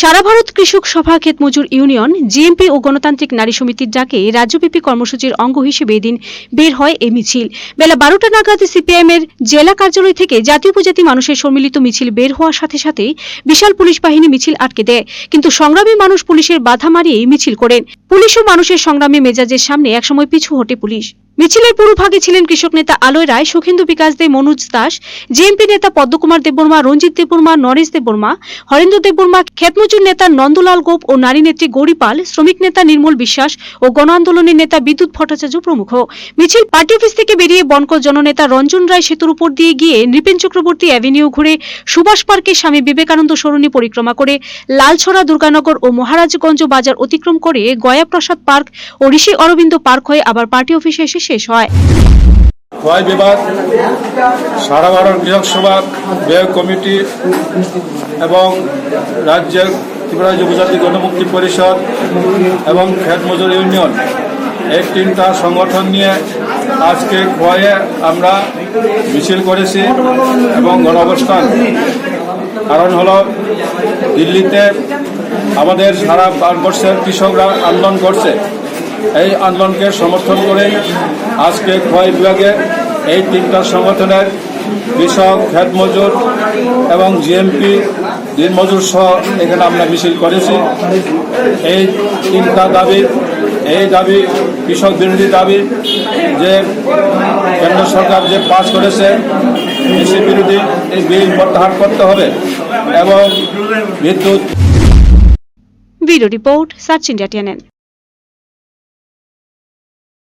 সারা ভারত কৃষক সভা ক্ষেত মজুর ইউনিয়ন, জিএমপি ও গণতান্ত্রিক নারী সমিতির ডাকে রাজ্যব্যাপী কর্মসূচির অঙ্গ হিসেবে এদিন বের হয় এই মিছিল। বেলা বারোটা নাগাদ সিপিআইএম এর জেলা কার্যালয় থেকে জাতীয় উপজাতি মানুষের সম্মিলিত মিছিল বের হওয়ার সাথে সাথে বিশাল পুলিশ বাহিনী মিছিল আটকে দেয়। কিন্তু সংগ্রামী মানুষ পুলিশের বাধা মারিয়ে মিছিল করেন। পুলিশ ও মানুষের সংগ্রামী মেজাজের সামনে একসময় পিছু হটে পুলিশ। মিছিলের পুরো ভাগে ছিলেন কৃষক নেতা আলোয় রায়, সুখেন্দু বিকাশ দে, মনোজ দাস, জেএমপি নেতা পদ্মকুমার দেববর্মা, রঞ্জিত দেববর্মা, নরেশ দেববর্মা, হরেন্দ্র দেববর্মা ক্ষেতমজুর নেতা নন্দলাল গোপ ও নারী নেত্রী গৌরী পাল, শ্রমিক নেতা নির্মল বিশ্বাস ও গণ আন্দোলনের নেতা বিদ্যুৎ ভট্টাচার্য প্রমুখ। মিছিল পার্টি অফিস থেকে বেরিয়ে বনকল জননেতা রঞ্জন রায় সেতুর উপর দিয়ে গিয়ে নৃপেন চক্রবর্তী অ্যাভিনিউ ঘুরে সুভাষ পার্কে স্বামী বিবেকানন্দ সরণি পরিক্রমা করে লালছড়া, দুর্গানগর ও মহারাজগঞ্জ বাজার অতিক্রম করে গয়াপ্রসাদ পার্ক ও ঋষি অরবিন্দ পার্ক হয়ে আবার পার্টি অফিসে এসে শেষ হয়। খোয়াই বিভাগ সারা ভারত কৃষক সভা ব্যয় কমিটি এবং রাজ্যের ত্রিপুরা যুবজাতি গণমুক্তি পরিষদ এবং খেত মজুর ইউনিয়ন এই তিনটা সংগঠন নিয়ে আজকে খোয়াইয়ে আমরা মিছিল করেছি এবং গণঅবস্থান। কারণ হলো দিল্লিতে আমাদের সারা ভারতবর্ষের কৃষকরা আন্দোলন করছে। এই আন্দোলনকে সমর্থন করে আজকে খোয়াই বিভাগে এই তিনটা সংগঠনের কৃষক, খেত মজুর এবং জিএমপি দিনমজুর সহ এখানে আমরা মিছিল করেছি। এই তিনটা দাবি, এই দাবি কৃষক বিরোধী দাবি যে কেন্দ্র সরকার যে পাস করেছে, কৃষি বিরোধী এই বিল প্রত্যাহার করতে হবে এবং বিদ্যুৎ bureau report, search India TNN